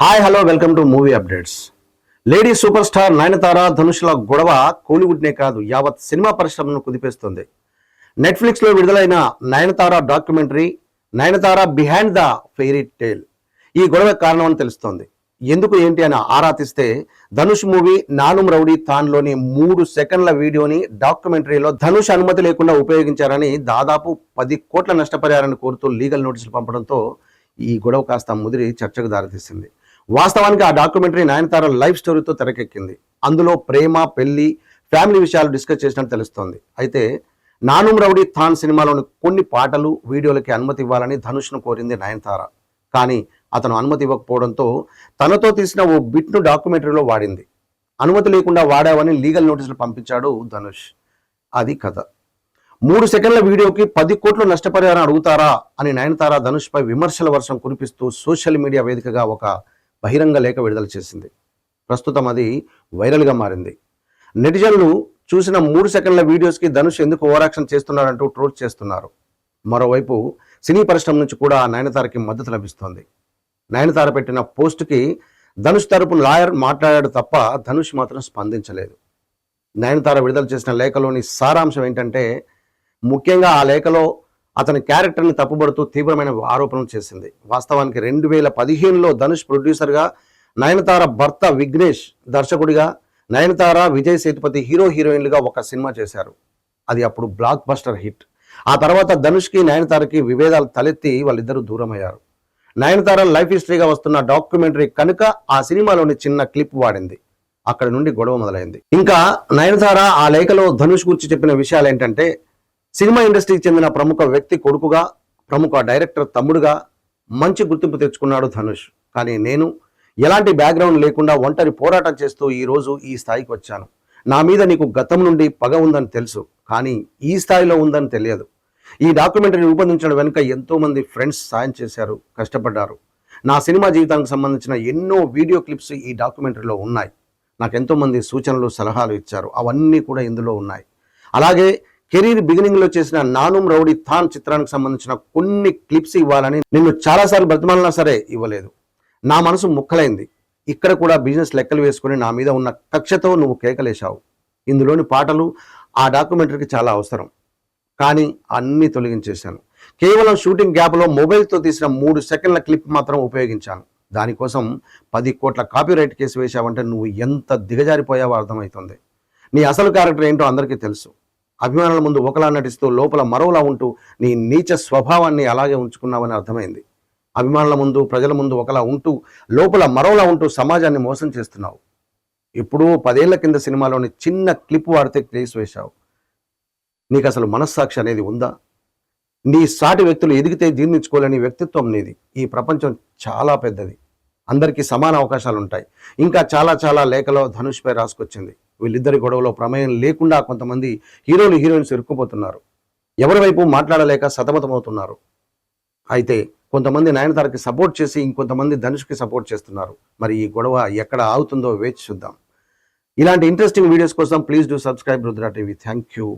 Hi hello welcome to movie updates lady super star Nayanthara ధనుషుల గొడవ కోలీవుడ్నే కాదు యావత్ సినిమా పరిశ్రమను కుదిపేస్తుంది. నెట్ఫ్లిక్స్లో విడుదలైన Nayanthara documentary Nayanthara behind the fairy tale ఈ గొడవ కారణం అని తెలుస్తోంది. ఎందుకు ఏంటి అని ఆరా తీస్తే ధనుష్ మూవీ నానుం రౌడీ తాన్లోని మూడు సెకండ్ల వీడియోని డాక్యుమెంటరీలో ధనుష్ అనుమతి లేకుండా ఉపయోగించారని దాదాపు పది కోట్ల నష్టపరిహారాన్ని కోరుతూ లీగల్ నోటీసులు పంపడంతో ఈ గొడవ కాస్త ముదిరి చర్చకు దారితీసింది. వాస్తవానికి ఆ డాక్యుమెంటరీ నయనతార లైఫ్ స్టోరీతో తెరకెక్కింది. అందులో ప్రేమ పెళ్ళి ఫ్యామిలీ విషయాలు డిస్కస్ చేసినట్టు తెలుస్తోంది. అయితే నానుం రౌడీ థాన్ సినిమాలోని కొన్ని పాటలు వీడియోలకి అనుమతి ఇవ్వాలని ధనుష్ను కోరింది నయనతార. కానీ అతను అనుమతి ఇవ్వకపోవడంతో తనతో తీసిన ఓ బిట్ను డాక్యుమెంటరీలో వాడింది. అనుమతి లేకుండా వాడావని లీగల్ నోటీసులు పంపించాడు ధనుష్. అది కథ. మూడు సెకండ్ల వీడియోకి పది కోట్లు నష్టపరిహారం అడుగుతారా అని నయనతార ధనుష్పై విమర్శల వర్షం కురిపిస్తూ సోషల్ మీడియా వేదికగా ఒక బహిరంగ లేఖ విడుదల చేసింది. ప్రస్తుతం అది వైరల్గా మారింది. నెటిజన్లు చూసిన మూడు సెకండ్ల వీడియోస్కి ధనుష్ ఎందుకు ఓవరాక్షన్ చేస్తున్నాడంటూ ట్రోల్ చేస్తున్నారు. మరోవైపు సినీ పరిశ్రమ నుంచి కూడా నయనతారకి మద్దతు లభిస్తోంది. నయనతార పెట్టిన పోస్టుకి ధనుష్ తరపు లాయర్ మాట్లాడాడు తప్ప ధనుష్ మాత్రం స్పందించలేదు. నయనతార విడుదల చేసిన లేఖలోని సారాంశం ఏంటంటే ముఖ్యంగా ఆ లేఖలో అతని క్యారెక్టర్ని తప్పుబడుతూ తీవ్రమైన ఆరోపణలు చేసింది. వాస్తవానికి రెండు వేల పదిహేనులో ధనుష్ ప్రొడ్యూసర్గా నయనతార భర్త విఘ్నేష్ దర్శకుడిగా నయనతార విజయ్ సేతుపతి హీరో హీరోయిన్లుగా ఒక సినిమా చేశారు. అది అప్పుడు బ్లాక్ బస్టర్ హిట్. ఆ తర్వాత ధనుష్కి నయనతారకి విభేదాలు తలెత్తి వాళ్ళిద్దరూ దూరం అయ్యారు నయనతార లైఫ్ హిస్టరీగా వస్తున్న డాక్యుమెంటరీ కనుక ఆ సినిమాలోని చిన్న క్లిప్ వాడింది. అక్కడి నుండి గొడవ మొదలైంది. ఇంకా నయనతార ఆ లేఖలో ధనుష్ గురించి చెప్పిన విషయాలు ఏంటంటే సినిమా ఇండస్ట్రీకి చెందిన ప్రముఖ వ్యక్తి కొడుకుగా ప్రముఖ డైరెక్టర్ తమ్ముడుగా మంచి గుర్తింపు తెచ్చుకున్నాడు ధనుష్. కానీ నేను ఎలాంటి బ్యాక్గ్రౌండ్ లేకుండా ఒంటరి పోరాటం చేస్తూ ఈరోజు ఈ స్థాయికి వచ్చాను. నా మీద నీకు గతం నుండి పగ ఉందని తెలుసు కానీ ఈ స్థాయిలో ఉందని తెలియదు. ఈ డాక్యుమెంటరీ రూపొందించడం వెనుక ఎంతోమంది ఫ్రెండ్స్ సాయం చేశారు కష్టపడ్డారు. నా సినిమా జీవితానికి సంబంధించిన ఎన్నో వీడియో క్లిప్స్ ఈ డాక్యుమెంటరీలో ఉన్నాయి. నాకు ఎంతోమంది సూచనలు సలహాలు ఇచ్చారు. అవన్నీ కూడా ఇందులో ఉన్నాయి. అలాగే కెరీర్ బిగినింగ్లో చేసిన నానుం రౌడీ థాన్ చిత్రానికి సంబంధించిన కొన్ని క్లిప్స్ ఇవ్వాలని నిన్ను చాలాసార్లు బ్రతిమాలినా సరే ఇవ్వలేదు. నా మనసు ముక్కలైంది. ఇక్కడ కూడా బిజినెస్ లెక్కలు వేసుకుని నా మీద ఉన్న కక్షతో నువ్వు కేకలేశావు. ఇందులోని పాటలు ఆ డాక్యుమెంటరీకి చాలా అవసరం. కానీ అన్నీ తొలగించేశాను. కేవలం షూటింగ్ గ్యాప్లో మొబైల్తో తీసిన మూడు సెకండ్ల క్లిప్ మాత్రం ఉపయోగించాను. దానికోసం పది కోట్ల కాపీరైట్ కేసు వేశావంటే నువ్వు ఎంత దిగజారిపోయావో అర్థమవుతుంది. నీ అసలు క్యారెక్టర్ ఏంటో అందరికీ తెలుసు. అభిమానుల ముందు ఒకలా నటిస్తూ లోపల మరోలా ఉంటూ నీ నీచ స్వభావాన్ని అలాగే ఉంచుకున్నావని అర్థమైంది. అభిమానుల ముందు ప్రజల ముందు ఒకలా ఉంటూ లోపల మరోలా ఉంటూ సమాజాన్ని మోసం చేస్తున్నావు. ఇప్పుడు పదేళ్ళ కింద సినిమాలోని చిన్న క్లిప్ వాడితే కేసు వేశావు. నీకు అసలు మనస్సాక్షి అనేది ఉందా? నీ సాటి వ్యక్తులు ఎదిగితే జీర్ణించుకోలేని వ్యక్తిత్వం నీది. ఈ ప్రపంచం చాలా పెద్దది. అందరికీ సమాన అవకాశాలు ఉంటాయి ఇంకా చాలా చాలా లేఖలో ధనుష్పై రాసుకొచ్చింది. వీళ్ళిద్దరి గొడవలో ప్రమేయం లేకుండా కొంతమంది హీరోలు హీరోయిన్స్ ఇరుక్కుపోతున్నారు. ఎవరి వైపు మాట్లాడలేక సతమతమవుతున్నారు. అయితే కొంతమంది నయనతారకి సపోర్ట్ చేసి ఇంకొంతమంది ధనుష్కి సపోర్ట్ చేస్తున్నారు. మరి ఈ గొడవ ఎక్కడ ఆగుతుందో వేచి చూద్దాం. ఇలాంటి ఇంట్రెస్టింగ్ వీడియోస్ కోసం please do subscribe Rudra TV. Thank you.